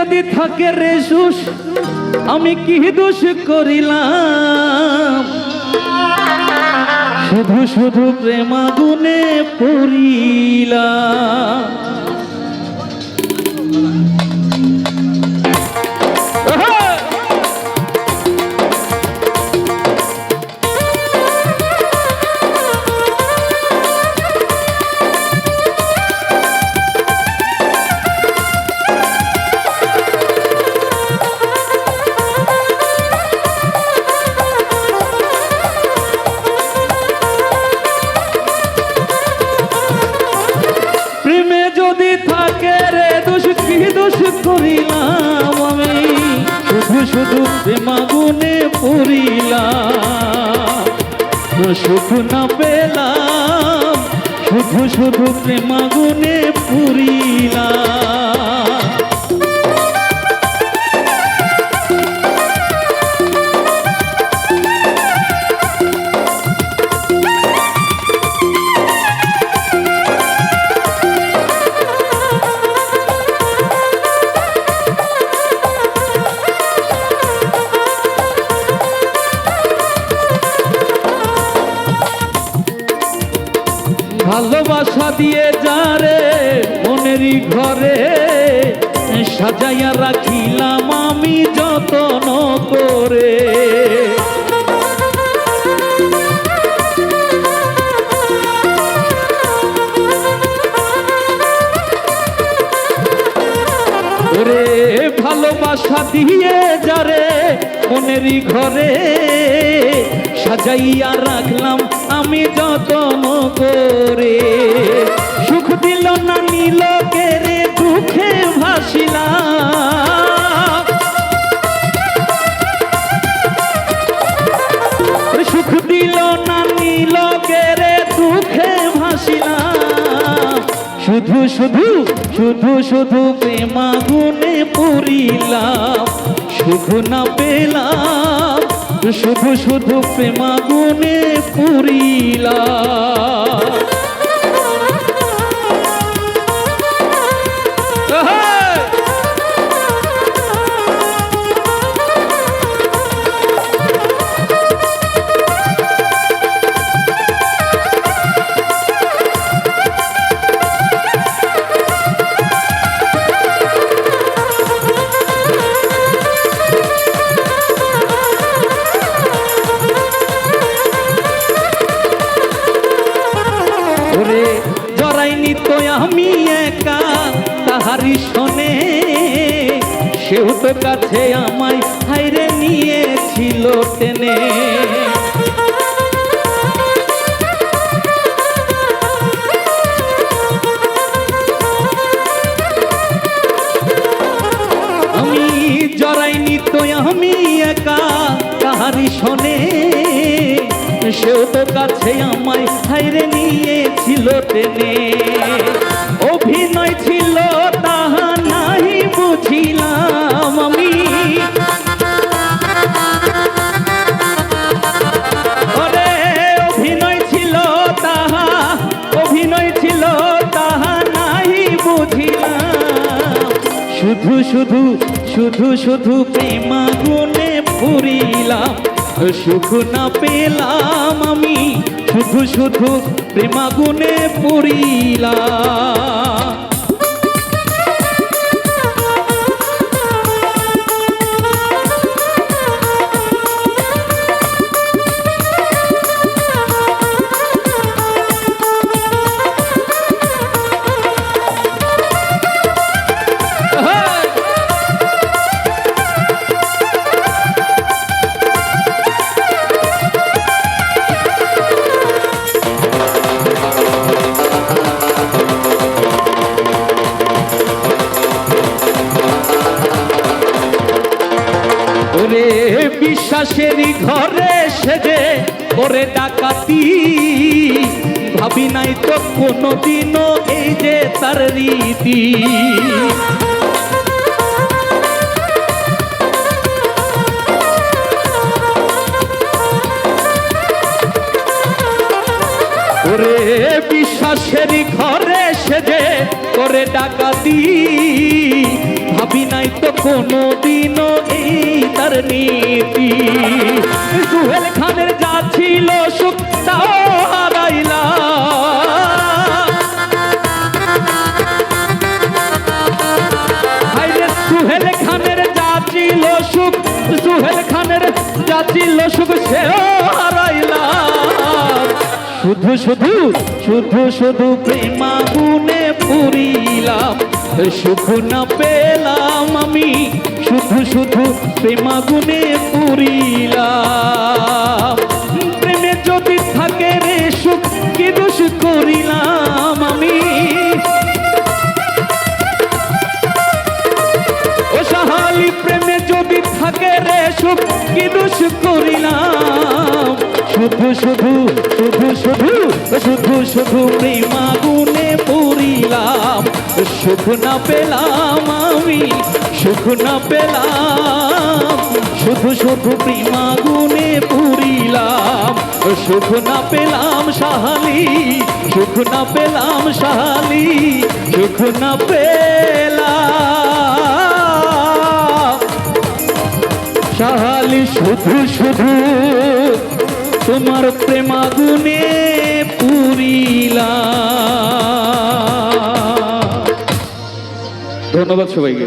যদি থাকে রে সুস আমি কি দোষ করিলাম? শুধু শুধু প্রেমাগুনে পড়িলাম। শুধু প্রেমাগুনে পড়িলাম সুখ না পেলাম শুধু শুধু প্রেমাগুনে পুরিলাম ভালোবাসা দিয়ে যারে মনেরই ঘরে সাজাইয়া রাখিলাম আমি যতন করে। ভালোবাসা দিয়ে যারে মনেরই ঘরে সাজাইয়া রাখলাম আমি যতন করে। সুখ দিল না নীল কেরে দুঃখে ভাসিলাম। সুখ দিল না নীল কেরে দুঃখে ভাসিলাম। শুধু শুধু শুধু শুধু প্রেমাগুনে পুরিলাম। সুখ না পেলাম শুধু শুধু প্রেমাগুনে পুরিলাম। তাহারি শোনে, সেও তো কাছে আমায় হাইরে নিয়েছিল টেনে। আমি জরাইনি তো, আমি একা তাহারি শোনে, সেও তো কাছে আমায় হাইরে নিয়েছিল টেনে। অভিনয় শুধু শুধু শুধু শুধু প্রেমাগুনে পুরিলাম সুখ না পেলাম আমি। শুধু শুধু প্রেমাগুনে পুরিলাম ওরে বিশ্বাসেরই ঘরে সেজে করে ডাকাতি। ভাবি নাই তো কোনোদিনও এই যে তার রীতি। ওরে, বিশ্বাসের ঘরে সেজে করে ডাকাতি, ভাবি নাই তো কোনো দিনও এই তার নীতি। সুহেল খানের যা ছিল সুখ, তাও সুহেল খানের যা ছিল সুখ সুহেল খানের যা ছিল সুখ, সেও হারাইলাম শুধু শুধু শুধু শুধু প্রেমা গুনে পুরিলাম সুখ না পেলাম আমি। শুধু শুধু প্রেমা গুনে পুরিলাম প্রেমে যদি থাকে রে সুখ, কি দোষ করিলাম আমি? ও সাহালি প্রেমে যদি থাকে রে সুখ, কি দোষ করিলাম? শুধু শুধু শুধু শুধু শুধু প্রেমা গুনে পড়িলাম। সুখ না পেলাম আমি, সুখ না পেলাম। শুধু শুধু প্রেমা গুনে পুরিলাম সুখ না পেলাম সাহালি, সুখ না পেলাম সাহালি, সুখ না পেলাম। সাহালি শুধু শুধু তোমার প্রেমাগুনে পুরিলা। ধন্যবাদ সবাইকে।